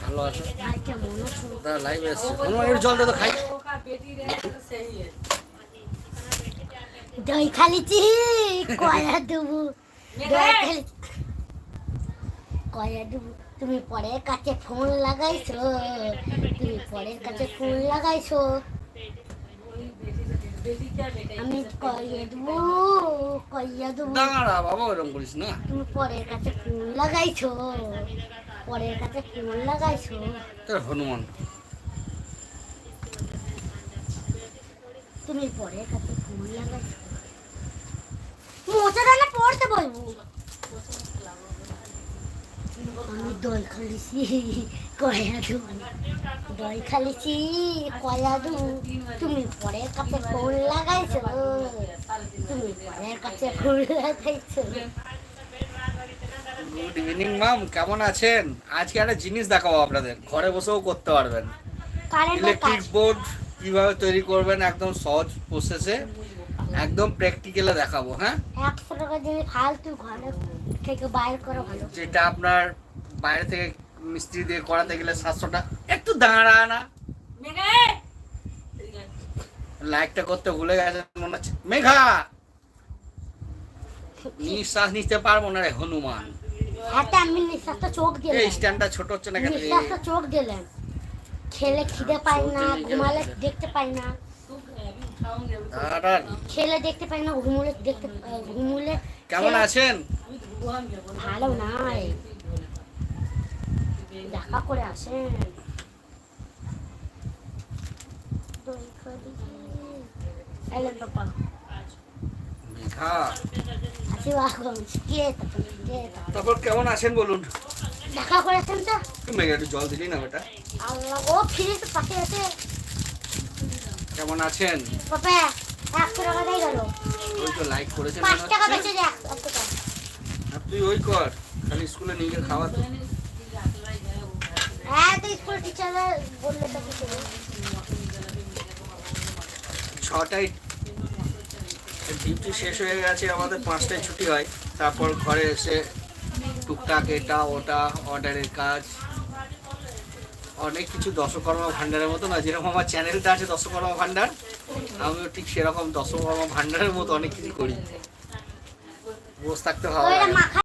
ভালো আছো? লাইভে জল তো দেবো। দই খালিছি কয়ে তুমি পরের কাছে ফোন লাগাইছো তুমি পরের কাছে ফোন লাগাইছো। আমি কয়ে দেবো কয়ে দেবো দাঁড়া বাবা ওরকম করিস না। তুমি পরের কাছে ফোন লাগাইছো পরের কাছে ফোন লাগাইছো। তোর হনুমান। তুমি পরের কাছে ফোন লাগাইছো। মোচাটা না পড়তে বলব। দই খালিছি কয়া দেবো দই খালিছি কয়া দেবো তুমি পরের কাছে ফোন লাগাইছো। তুমি পরের কাছে ফোন লাগাইছো। গুড ইভিনিং মাম কেমন আছেন? আজকে একটা জিনিস দেখাবো আপনাদের। ঘরে বসেও করতে পারবেন। ইলেকট্রিক বোর্ড কীভাবে তৈরি করবেন একদম সহজ প্রসেসে একদম প্র্যাকটিক্যালে দেখাবো হ্যাঁ? একশো টাকা দিয়ে ফালতু ঘরে থেকে বাইর করা ভালো। যেটা আপনার বাইরে থেকে মিস্ত্রি দিয়ে করাতে গেলে সাতশোটা। একটু দাঁড়া না। লাইকটা করতে ভুলে গেছে মনে হচ্ছে। মেঘা! নিঃশ্বাস নিতে পারব না রে হনুমান। খেলে দেখতে পাই না। ঘুমুলে দেখতে ঘুমুলে কেমন আছেন? ভালো নাই। দেখা করে আসেন। এলেন? তারপর কেমন আছেন বলুন? দেখা করেছেন তো। মেঘা একটু জল দিলি না আল্লাহ ও পাশে আছে। কেমন আছেন? একশো টাকা দিয়ে গেল ওই তো লাইক করেছেন পাঁচ টাকা বেঁচে যায় একশো টাকা আর তুই ওই কর খালি স্কুলে নিজে খাওয়া তো হ্যাঁ তো স্কুল টিচাররা বললে তো কিছু নেই। ছটায় ডিউটি শেষ হয়ে গেছে, আমাদের পাঁচটায় ছুটি হয়। তারপর ঘরে এসে টুকটাক এটা ওটা অর্ডারের কাজ। অনেক কিছু দশকর্মা ভান্ডারের মতো না যেরকম আমার চ্যানেলটা আছে দশকর্মা ভান্ডার আমিও ঠিক সেরকম দশকর্মা ভান্ডারের মতো অনেক কিছু করি। বসে থাকতে। মাখা